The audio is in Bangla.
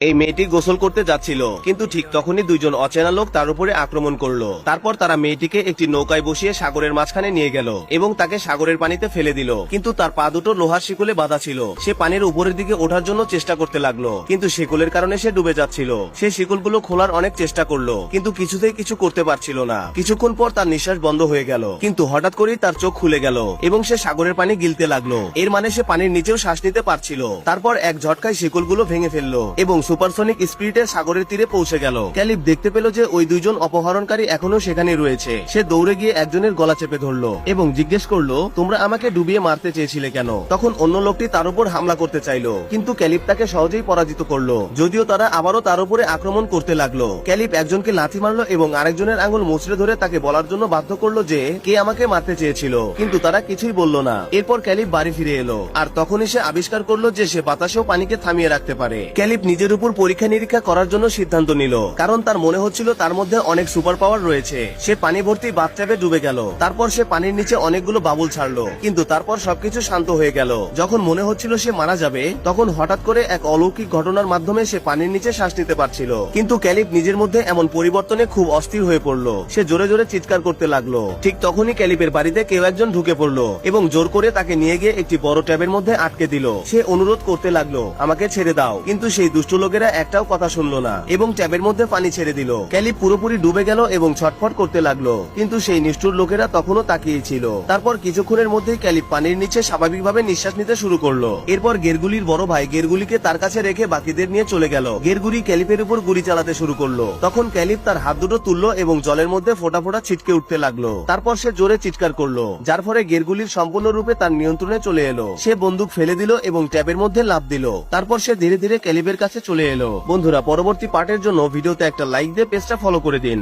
এই মেয়েটি গোসল করতে যাচ্ছিল, কিন্তু ঠিক তখনই দুইজন অচেনা লোক তার উপরে আক্রমণ করল। তারপর তারা মেয়েটিকে একটি নৌকায় বসিয়ে সাগরের মাঝখানে নিয়ে গেল এবং তাকে সাগরের পানিতে ফেলে দিল। কিন্তু তার পা দুটো লোহার শিকলে বাঁধা ছিল। সে পানির উপরের দিকে ওঠার জন্য চেষ্টা করতে লাগল, কিন্তু শিকলের কারণে সে ডুবে যাচ্ছিল। সে শিকলগুলো খোলার অনেক চেষ্টা করল, কিন্তু কিছুতেই কিছু করতে পারছিল না। কিছুক্ষণ পর তার নিঃশ্বাস বন্ধ হয়ে গেল, কিন্তু হঠাৎ করেই তার চোখ খুলে গেল এবং সে সাগরের পানি গিলতে লাগল। এর মানে সে পানির নিচেও শ্বাস নিতে পারছিল। তারপর এক ঝটকায় শিকলগুলো ভেঙে ফেলল এবং সুপারসনিক স্পিডে সাগরের তীরে পৌঁছে গেল। ক্যালিব দেখতে পেল যে ওই দুইজন অপহরণকারী এখনও সেখানে রয়েছে। সে দৌড়ে গিয়ে একজনের গলা চেপে ধরলো এবং জিজ্ঞেস করল, তোমরা আমাকে ডুবিয়ে মারতে চেয়েছিলে কেন? তখন অন্য লোকটি তার উপর হামলা করতে চাইলো, কিন্তু ক্যালিব তাকে সহজেই পরাজিত করল। যদিও তারা আবারও তার উপরে আক্রমণ করতে লাগল। ক্যালিপ একজনকে লাথি মারলো এবং আরেকজনের আঙুল মুচড়ে ধরে তাকে বলার জন্য বাধ্য করল যে, কে আমাকে মারতে চেয়েছিল? কিন্তু তারা কিছুই বলল না। এরপর ক্যালিপ বাড়ি ফিরে এলো, আর তখনই সে আবিষ্কার করল যে সে বাতাসেও পানিকে থামিয়ে রাখতে পারে। ক্যালিপ নিজের উপর পরীক্ষা নিরীক্ষা করার জন্য সিদ্ধান্ত নিল। কারণ তার মনে হচ্ছিল তার মধ্যে অনেক সুপার পাওয়ার রয়েছে। সে পানি ভর্তি বাথটাবে ডুবে গেল। তারপর সে পানির নিচে অনেকগুলো বাবুল ছাড়লো। কিন্তু তারপর সবকিছু শান্ত হয়ে গেল। যখন মনে হচ্ছিল সে মারা যাবে, তখন হঠাৎ করে এক অলৌকিক ঘটনার মাধ্যমে সে পানির নিচে শ্বাস নিতে পারছিল। কিন্তু ক্যালিব নিজের মধ্যে এমন পরিবর্তনে খুব অস্থির হয়ে পড়ল। সে জোরে জোরে চিৎকার করতে লাগল। ঠিক তখনই ক্যালিপের বাড়িতে কেউ একজন ঢুকে পড়ল এবং জোর করে তাকে নিয়ে গিয়ে একটি বড় ট্যাবের মধ্যে আটকে দিল। সে অনুরোধ করতে লাগল, আমাকে ছেড়ে দাও। কিন্তু সেই দুষ্ট লোকেরা একটাও কথা শুনলো না এবং ট্যাবের মধ্যে পানি ছেড়ে দিল। ক্যালিব পুরোপুরি ডুবে গেল এবং ছটফট করতে লাগল। কিন্তু সেই নিষ্ঠুর লোকেরা তখনও তাকিয়ে ছিল। তারপর কিছুক্ষণের মধ্যেই ক্যালিব পানির নিচে স্বাভাবিকভাবে নিঃশ্বাস নিতে শুরু করল। এরপর গেরগুলির বড় ভাই গেরগুলিকে তার কাছে রেখে বাকিদের নিয়ে চলে গেল। গেরগুলি ক্যালিপের উপর গুলি চালাতে শুরু করল। তখন ক্যালিপ তার হাত দুটো তুললো এবং জলের মধ্যে ফোটা ফোটা ছিটকে উঠতে লাগল। তারপর সে জোরে চিৎকার করল, যার ফলে গেরগুলির সম্পূর্ণরূপে তার নিয়ন্ত্রণে চলে এলো। সে বন্দুক ফেলে দিল এবং ট্যাবের মধ্যে লাভ দিল। তারপর সে ধীরে ধীরে ক্যালিপের কাছে চলে এলো। বন্ধুরা পরবর্তী পার্টের জন্য ভিডিওতে একটা লাইক দিয়ে পেজটা ফলো করে দিন।